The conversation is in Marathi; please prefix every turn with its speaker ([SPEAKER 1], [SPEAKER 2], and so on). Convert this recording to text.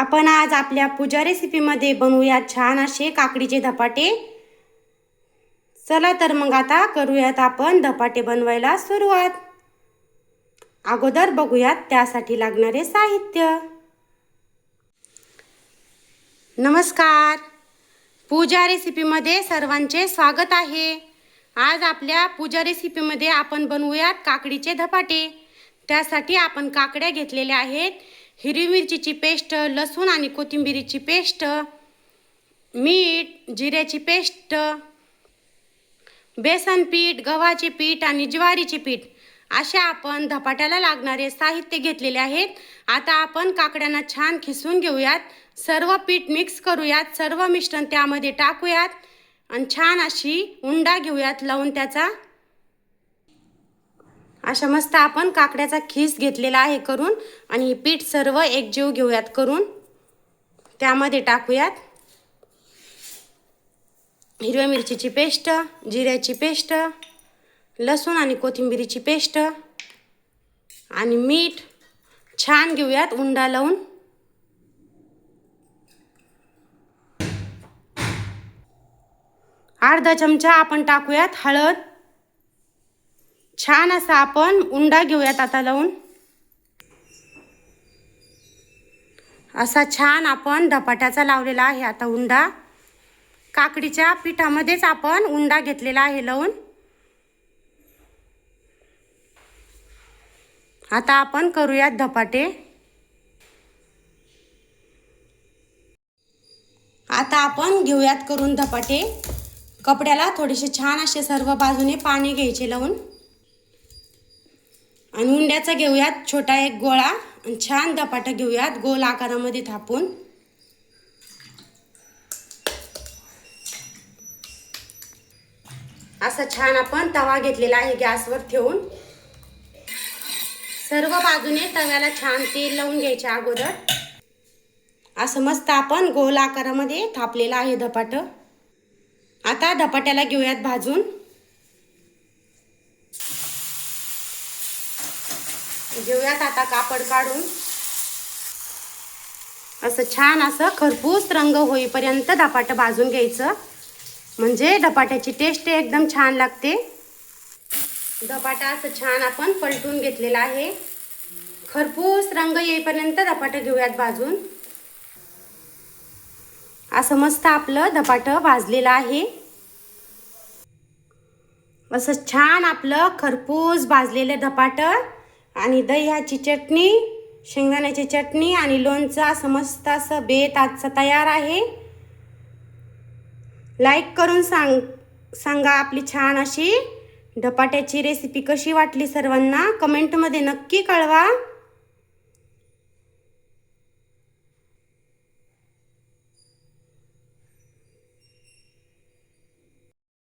[SPEAKER 1] आपण आज आपल्या पूजा रेसिपीमध्ये बनवूया छान असे काकडीचे धपाटे. चला तर मग आता करूयात आपण धपाटे बनवायला सुरुवात. अगोदर बघूयात त्यासाठी लागणारे साहित्य. नमस्कार. पूजा रेसिपीमध्ये सर्वांचे स्वागत आहे. आज आपल्या पूजा रेसिपीमध्ये आपण बनवूयात काकडीचे धपाटे. त्यासाठी आपण काकड्या घेतलेल्या आहेत. हिरवी मिरचीची पेस्ट लसूण आणि कोथिंबिरीची पेस्ट मीठ जिऱ्याची पेस्ट बेसन पीठ गव्हाचे पीठ आणि ज्वारीचे पीठ असे आपण धपाट्याला लागणारे साहित्य घेतलेले आहेत. आता आपण काकड्यांना छान खिसून घेऊयात. सर्व पीठ मिक्स करूयात. सर्व मिश्रण त्यामध्ये टाकूयात. आणि छान अशी उंडा घेऊयात. लावून त्याचा अशा मस्त आपण काकड्याचा खीस घेतलेला आहे करून आणि हे पीठ सर्व एकजीव घेऊयात करून. त्यामध्ये टाकूयात. हिरव्या मिरचीची पेस्ट जिऱ्याची पेस्ट लसूण आणि कोथिंबिरीची पेस्ट आणि मीठ छान घेऊयात उंडा लावून. अर्धा चमचा आपण टाकूयात हळद. छान असा आपण उंडा घेऊयात आता लावून. असा छान आपण धपाट्याचा लावलेला आहे आता उंडा. काकडीच्या पिठामध्येच आपण उंडा घेतलेला आहे लावून. आता आपण करूयात धपाटे. आता आपण घेऊयात करून धपाटे. कपड्याला थोडेसे छान असे सर्व बाजूने पाणी घ्यायचे लावून. आणि उंड्याचा घेऊयात छोटा एक गोळा आणि छान धपाटा घेऊयात गोल आकारामध्ये थापून. असं छान आपण तवा घेतलेला आहे गॅसवर ठेवून. सर्व बाजूने तव्याला छान तेल लावून घ्यायच्या अगोदर. असं मस्त आपण गोल आकारामध्ये थापलेला आहे धपाटं. आता धपाट्याला घेऊयात भाजून. घेऊयात आता कापड काढून. असं छान असं खरपूस रंग होईपर्यंत धपाटं भाजून घ्यायचं. म्हणजे धपाट्याची टेस्ट एकदम छान लागते. धपाटा असं छान आपण पलटून घेतलेला आहे. खरपूस रंग येईपर्यंत धपाटं घेऊयात भाजून. असं मस्त आपलं धपाटं भाजलेलं आहे. असं छान आपलं खरपूस भाजलेलं धपाटं. आणि दह्याची चटणी शेंगदाण्याची चटणी आणि लोणचं असं मस्त असं बेत आजचं तयार आहे. लाईक करून सांग सांगा आपली छान अशी. धपाट्याची रेसिपी कशी वाटली सर्वांना? कमेंटमध्ये नक्की कळवा.